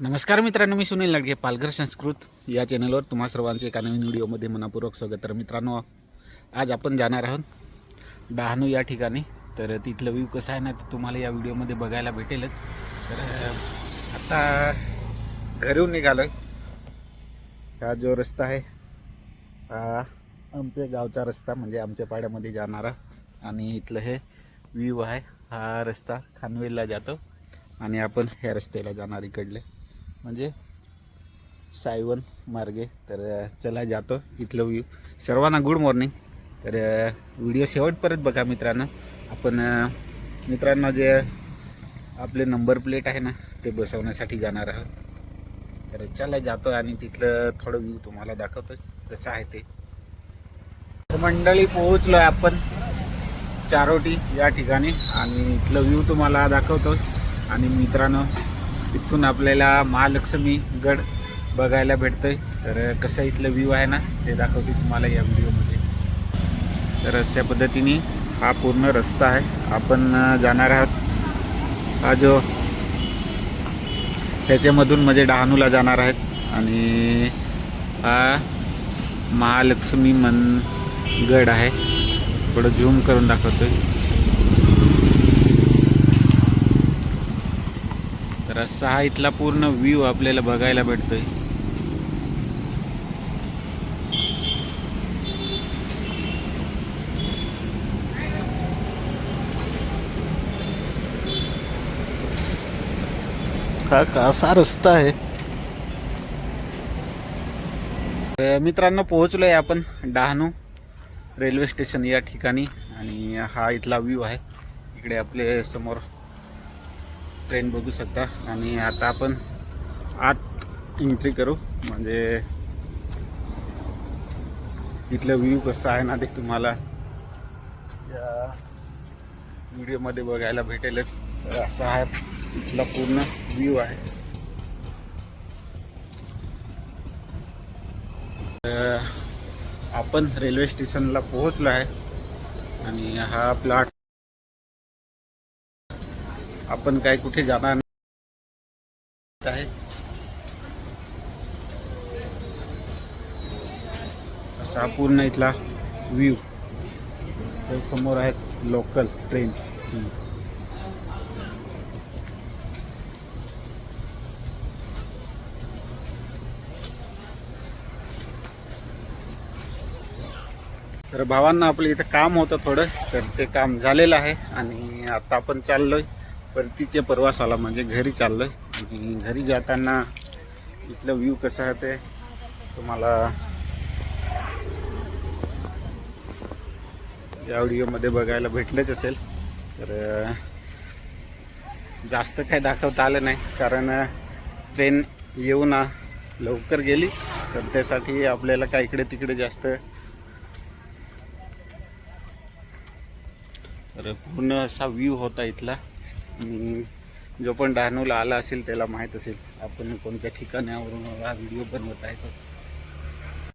नमस्कार मित्रांनो मी सुनील लाडगे पालघर संस्कृत. या चॅनलवर तुम्हा सर्वांचे एका नवीन व्हिडिओमध्ये मनापूर्वक स्वागत तर मित्रांनो आज आपण जाणार आहोत डहाणू या ठिकाणी. तर तिथलं व्ह्यू कसं आहे ना ते तुम्हाला या व्हिडिओमध्ये बघायला भेटेलच. तर आता घरून निघालो हा जो रस्ता आहे हा आमच्या गावचा रस्ता म्हणजे आमच्या पाड्यामध्ये जाणारा. आणि इथलं हे व्ह्यू आहे हा रस्ता खानवेलला जातो. आणि आपण ह्या रस्त्याला जाणार इकडले. म्हणजे सायवन मार्गे. तर चला जातो इथलं व्ह्यू सर्वांना गुड मॉर्निंग तर व्हिडिओ व्हिडिओ शेवटपर्यंत बघा मित्रांनो. आपण मित्रांनो जे आपले नंबर प्लेट आहे ना ते बसवण्यासाठी जाणार आहोत. तर चला जातो आणि तिथलं थोडं व्ह्यू तुम्हाला दाखवतो कसं आहे ते. तर मंडळी पोहोचलो आहे आपण चारोटी या ठिकाणी. आणि इथलं व्ह्यू तुम्हाला दाखवतो. आणि मित्रांनो इथून आपल्याला महालक्ष्मी गड बघायला भेटतोय. तर कसं इथलं व्ह्यू आहे ना ते दाखवते तुम्हाला या व्हिडिओमध्ये तर अशा पद्धतीने हा पूर्ण रस्ता आहे. आपण जाणार आहोत. हा जो त्याच्यामधून म्हणजे डहाणूला जाणार आहेत. आणि हा महालक्ष्मी मन गड आहे. थोडं झूम करून दाखवतोय. असा हा इथला पूर्ण व्ह्यू आपल्याला बघायला भेटतोय. हा कसा रस्ता आहे. तर मित्रांनो पोहोचलोय आपण डहाणू रेल्वे स्टेशन या ठिकाणी आणि हा इथला व्ह्यू आहे. इकडे आपले समोर ट्रेन बघू शकता. आणि आता आपण आत एंट्री करू. म्हणजे इथलं व्ह्यू कसं आहे ना ते तुम्हाला या व्हिडिओमध्ये बघायला भेटेलच. तर असा हा इथला पूर्ण व्ह्यू आहे. तर आपण रेल्वे स्टेशनला पोहोचलो आहे. आणि हा प्लॉट आपण काय कुठे जाणार नाही. आहे. असा पूर्ण इथला व्ह्यू तर समोर आहेत लोकल ट्रेन तर भावांना आपलं इथं काम होतं थोडं तर ते काम झालेलं आहे आणि आता आपण चाललोय. परतीच्या प्रवासाला म्हणजे घरी चाललं आणि घरी जाताना इथलं व्ह्यू कसं आहे ते तुम्हाला या व्हिडिओमध्ये बघायला भेटलंच असेल. तर जास्त काही दाखवता आलं नाही कारण ट्रेन येऊ ना लवकर गेली. तर त्यासाठी आपल्याला काय इकडे तिकडे जास्त तर पूर्ण असा व्ह्यू होता इथला. जो पण डहाणूला आला असेल त्याला माहीत असेल आपण कोणत्या ठिकाणावरून हा व्हिडिओ बनवत आहे तो.